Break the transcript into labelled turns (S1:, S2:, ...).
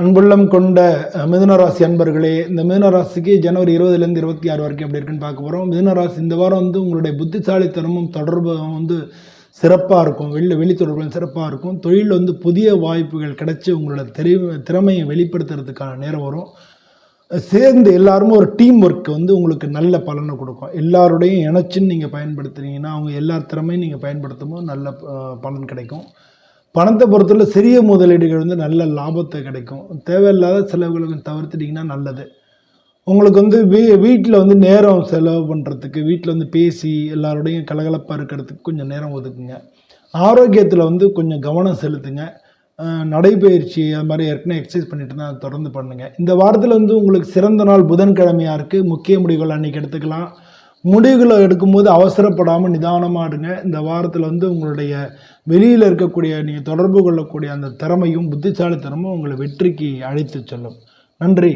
S1: அன்புள்ளம் கொண்ட மிதுனராசி அன்பர்களே இந்த மிதுனராசிக்கு ஜனவரி இருபதுலேருந்து இருபத்தி ஆறு வரைக்கும் எப்படி இருக்குன்னு பார்க்க போகிறோம் மிதுனராசி இந்த வாரம் வந்து உங்களுடைய புத்திசாலித்தனமும் தொடர்பும் வந்து சிறப்பாக இருக்கும். வெளியில் வெளி தொடர்புகள் சிறப்பாக இருக்கும். தொழிலில் வந்து புதிய வாய்ப்புகள் கிடைச்சி உங்களோட தெரி திறமையை வெளிப்படுத்துறதுக்கான நேரம் வரும். சேர்ந்து எல்லாருமே ஒரு டீம் ஒர்க் வந்து உங்களுக்கு நல்ல பலனை கொடுக்கும். எல்லாரோடையும் இணைச்சின்னு நீங்கள் பயன்படுத்துனீங்கன்னா அவங்க எல்லா திறமையும் நீங்கள் பயன்படுத்தும் போது நல்ல பலன் கிடைக்கும். பணத்தை பொறுத்தவரை சிறிய முதலீடுகள் வந்து நல்ல லாபத்தை கிடைக்கும். தேவையில்லாத செலவுகளை தவிர்த்துட்டிங்கன்னா நல்லது. உங்களுக்கு வந்து வீ வீட்டில் வந்து நேரம் செலவு பண்ணுறதுக்கு வீட்டில் வந்து பேசி எல்லாரோடையும் கலகலப்பாக இருக்கிறதுக்கு கொஞ்சம் நேரம் ஒதுக்குங்க. ஆரோக்கியத்தில் வந்து கொஞ்சம் கவனம் செலுத்துங்க. நடைபயிற்சி நடைப்பயிற்சி அது மாதிரி ஏற்கனவே எக்ஸசைஸ் பண்ணிட்டு இருந்தால் தொடர்ந்து பண்ணுங்கள் இந்த வாரத்தில் வந்து உங்களுக்கு சிறந்த நாள் புதன்கிழமையாக இருக்குது முக்கிய முடிவுகள் அன்றைக்கி எடுத்துக்கலாம். முடிவுகளை எடுக்கும்போது அவசரப்படாமல் நிதானமாக இருங்க. இந்த வாரத்தில் வந்து உங்களுடைய வெளியில் இருக்கக்கூடிய நீங்கள் தொடர்பு கொள்ளக்கூடிய அந்த திறமையும் புத்திசாலித்தனமும் உங்களை வெற்றிக்கு அழைத்து செல்லும். நன்றி.